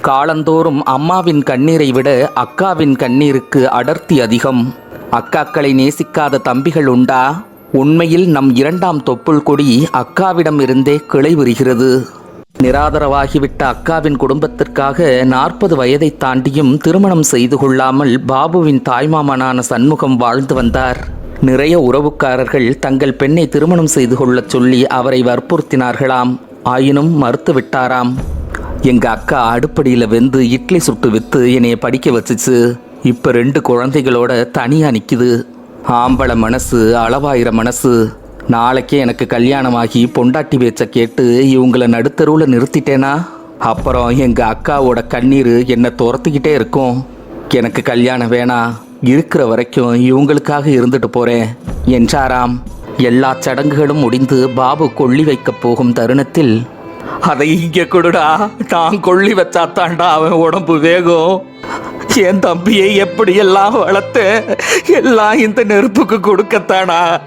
காலந்தோறும் அம்மாவின் கண்ணீரை விட அக்காவின் கண்ணீருக்கு அடர்த்தி அதிகம். அக்காக்களை நேசிக்காத தம்பிகள் உண்டா? உண்மையில் நம் இரண்டாம் தொப்புள் கொடி அக்காவிடம் இருந்தே கிளை விரிகிறது. நிராதரவாகிவிட்ட அக்காவின் குடும்பத்திற்காக நாற்பது வயதை தாண்டியும் திருமணம் செய்து கொள்ளாமல் பாபுவின் தாய்மாமனான சண்முகம் வாழ்ந்து வந்தார். நிறைய உறவுக்காரர்கள் தங்கள் பெண்ணை திருமணம் செய்து கொள்ளச் சொல்லி அவரை வற்புறுத்தினார்களாம். ஆயினும் மறுத்து எங்கள் எங்க அக்கா அடுப்படியில வெந்து இட்லி சுட்டு வித்து என்னைய படிக்க வச்சுச்சு. இப்ப ரெண்டு குழந்தைகளோட தனியா நிக்குது. ஆம்பள மனசு அளவாயிர மனசு. நாளைக்கே எனக்கு கல்யாணமாகி பொண்டாட்டி பேச்ச கேட்டு இவங்கள நடுத்தருவில் நிறுத்திட்டேனா? அப்புறம் எங்க அக்காவோட கண்ணீர் என்னை துரத்துக்கிட்டே இருக்கும். எனக்கு கல்யாணம் வேணாம் இருக்கிற வரைக்கும் இவங்களுக்காக இருந்துட்டு போறேன். என்றாராம். எல்லா சடங்குகளும் முடிந்து பாபு கொள்ளி வைக்கப் போகும் தருணத்தில் அதை இங்க கொடுடா. நான் கொள்ளி வச்சாத்தாண்டா அவன் உடம்பு வேகும். என் தம்பியை எப்படியெல்லாம் வளர்த்து எல்லாம் இந்த நெருப்புக்கு கொடுக்கத்தானா?